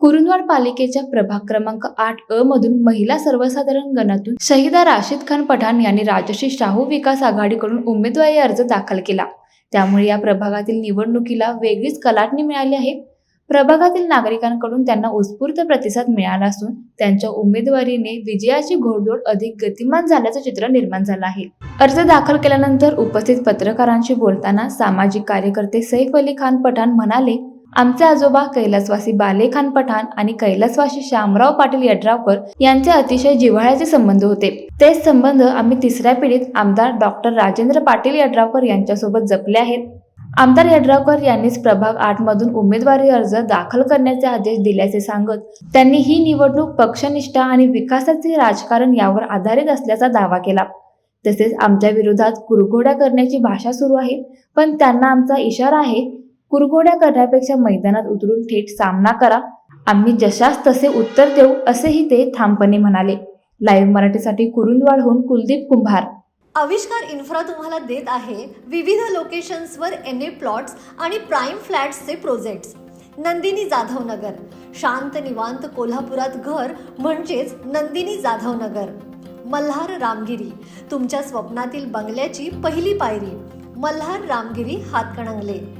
कुरुंदवाड पालिकेच्या प्रभाग क्रमांक आठ अ मधून महिला सर्वसाधारण गणातून शहीदा राशीद खान पठाण यांनी राजश्री शाहू विकास आघाडीकडून उमेदवारी अर्ज दाखल केला. त्यामुळे या प्रभागातील निवडणुकीला वेगळीच कलाटणी मिळाली आहे. प्रभागातील नागरिकांकडून त्यांना उत्स्फूर्त प्रतिसाद मिळाला असून त्यांच्या उमेदवारीने विजयाची घोडदोड अधिक गतिमान झाल्याचं चित्र निर्माण झालं आहे. अर्ज दाखल केल्यानंतर उपस्थित पत्रकारांशी बोलताना सामाजिक कार्यकर्ते सैफ अली खान पठाण म्हणाले आमचे आजोबा कैलासवासी बालेखान पठाण आणि कैलासवासी श्यामराव पाटील यड्रावकर यांचे अतिशय जिव्हाळ्याचे संबंध होते. तेच संबंध आम्ही तिसऱ्या पिढीत आमदार डॉक्टर राजेंद्र पाटील यड्रावकर यांच्यासोबत जपले आहेत. आमदार यड्रावकर यांनीच प्रभाग आठ मधून उमेदवारी अर्ज दाखल करण्याचे आदेश दिल्याचे सांगत त्यांनी ही निवडणूक पक्षनिष्ठा आणि विकासाचे राजकारण यावर आधारित असल्याचा दावा केला. तसेच आमच्या विरोधात कुरघोड्या करण्याची भाषा सुरू आहे पण त्यांना आमचा इशारा आहे कुरगोड्या करण्यापेक्षा मैदानात उतरून थेट सामना करा. आम्ही जशास तसे उत्तर देऊ असेही ते ठामपणे म्हणाले. लाईव्ह मराठीसाठी कुरुंदवाडहून कुलदीप कुंभार. आविष्कार इन्फ्रा तुम्हाला देत आहे. विविध लोकेशन्सवर एन ए प्लॉट्स आणि प्राईम फ्लॅट्सचे प्रोजेक्ट्स नंदिनी जाधव नगर. शांत निवांत कोल्हापुरात घर म्हणजेच नंदिनी जाधव नगर. मल्हार रामगिरी. तुमच्या स्वप्नातील बंगल्याची पहिली पायरी. मल्हार रामगिरी हातकणंगले.